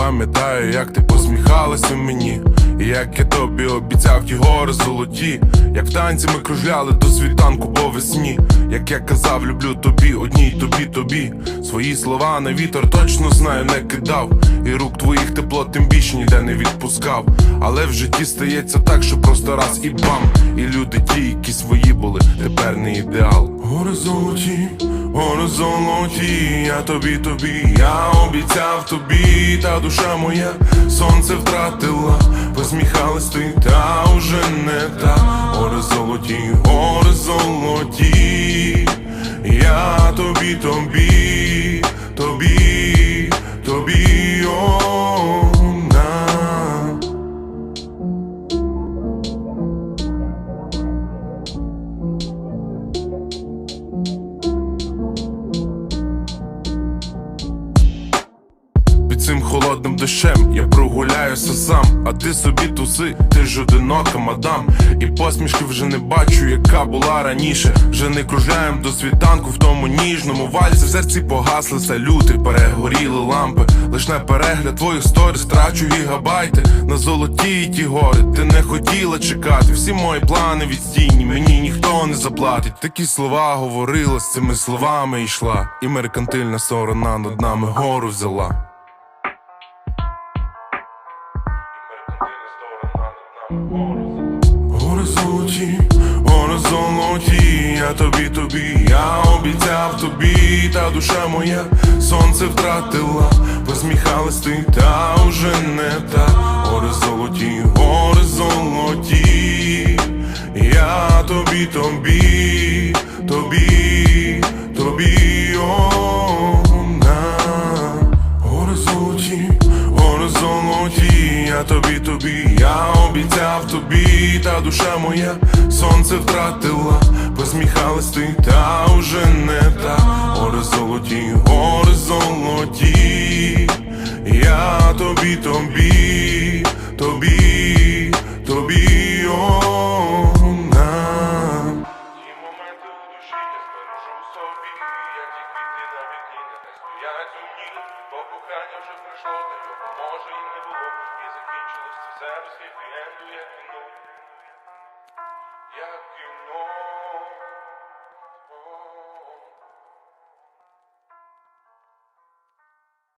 пам'ятаю, як ти посміхалася мені, і як я тобі обіцяв ті гори золоті, як в танці ми кружляли до світанку по весні, як я казав, люблю тобі, одній тобі, тобі. Свої слова на вітер точно знаю, не кидав. І рук твоїх тепло тим більш ніде не відпускав. Але в житті стається так, що просто раз і бам. І люди ті, які свої були, тепер не ідеал. Гори золоті, гори золоті, я тобі, тобі, я обіцяв тобі, та душа моя сонце втратила, посміхалась ти, та уже не та. Ор золоті, Ор золоті, я тобі, тобі, Під цим холодним дощем я прогуляюся сам, а ти собі туси, ти ж одинока, мадам. І посмішки вже не бачу, яка була раніше. Вже не кружляєм до світанку в тому ніжному вальсі. В серці погасли салюти, перегоріли лампи. Лиш на перегляд твоїх сторіс трачу гігабайти на золоті ті гори. Ти не хотіла чекати. Всі мої плани відстійні, мені ніхто не заплатить. Такі слова говорила, з цими словами йшла. І меркантильна сторона над нами гору взяла. Гори золоті, гори золоті, я тобі, тобі, я обіцяв тобі, та душа моя сонце втратила, посміхалась ти, та уже не та. Гори золоті, гори золоті, тобі, я обіцяв тобі, та душа моя сонце втратила, посміхалась ти, та уже не та. Гори золоті, гори золоті, я тобі, тобі, тобі, тобі душі я ні, бо кохання вже пройшло, та його може і не було, і закінчилось Hepsi bilen yakın ol. Yak